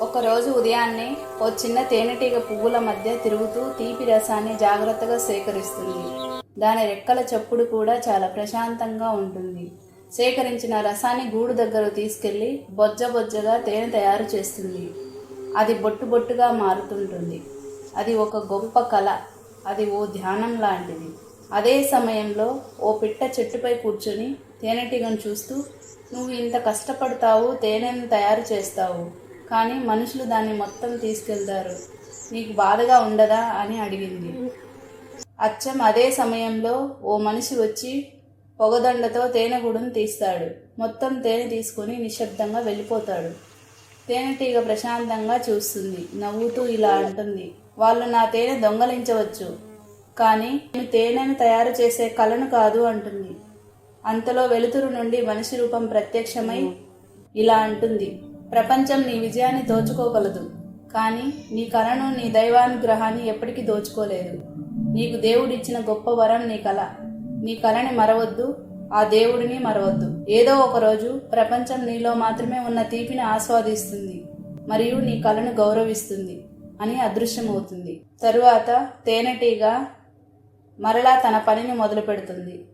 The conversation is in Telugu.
ఒకరోజు ఉదయాన్నే ఓ చిన్న తేనెటీగ పువ్వుల మధ్య తిరుగుతూ తీపి రసాన్ని జాగ్రత్తగా సేకరిస్తుంది. దాని రెక్కల చప్పుడు కూడా చాలా ప్రశాంతంగా ఉంటుంది. సేకరించిన రసాన్ని గూడు దగ్గర తీసుకెళ్ళి బొజ్జ బొజ్జగా తేనె తయారు చేస్తుంది. అది బొట్టు బొట్టుగా మారుతుంటుంది. అది ఒక గొప్ప కళ. అది ఓ ధ్యానం లాంటిది. అదే సమయంలో ఓ పిట్ట చెట్టుపై కూర్చొని తేనెటీగను చూస్తూ నువ్వు ఇంత కష్టపడతావు తేనెను తయారు చేస్తావు. కానీ మనుషులు దాన్ని మొత్తం తీసుకెళ్తారు. నీకు బాధగా ఉండదా అని అడిగింది. అచ్చం అదే సమయంలో ఓ మనిషి వచ్చి పొగదండతో తేనెగూడును తీస్తాడు. మొత్తం తేనె తీసుకొని నిశ్శబ్దంగా వెళ్ళిపోతాడు. తేనెటీగ ప్రశాంతంగా చూస్తుంది. నవ్వుతూ ఇలా అంటుంది. వాళ్ళు నా తేనె దొంగలించవచ్చు. కానీ నేను తేనెను తయారు చేసే కళను కాదు అంటుంది. అంతలో వెలుతురు నుండి మనిషి రూపం ప్రత్యక్షమై ఇలా అంటుంది. ప్రపంచం నీ విజయాన్ని దోచుకోగలదు. కానీ నీ కళను నీ దైవానుగ్రహాన్ని ఎప్పటికీ దోచుకోలేదు. నీకు దేవుడిచ్చిన గొప్ప వరం నీ కళ నీ కళని మరవద్దు ఆ దేవుడిని మరవద్దు. ఏదో ఒకరోజు ప్రపంచం నీలో మాత్రమే ఉన్న తీపిని ఆస్వాదిస్తుంది మరియు నీ కళను గౌరవిస్తుంది అని అదృశ్యమవుతుంది. తరువాత తేనెటీగ మరలా తన పనిని మొదలు పెడుతుంది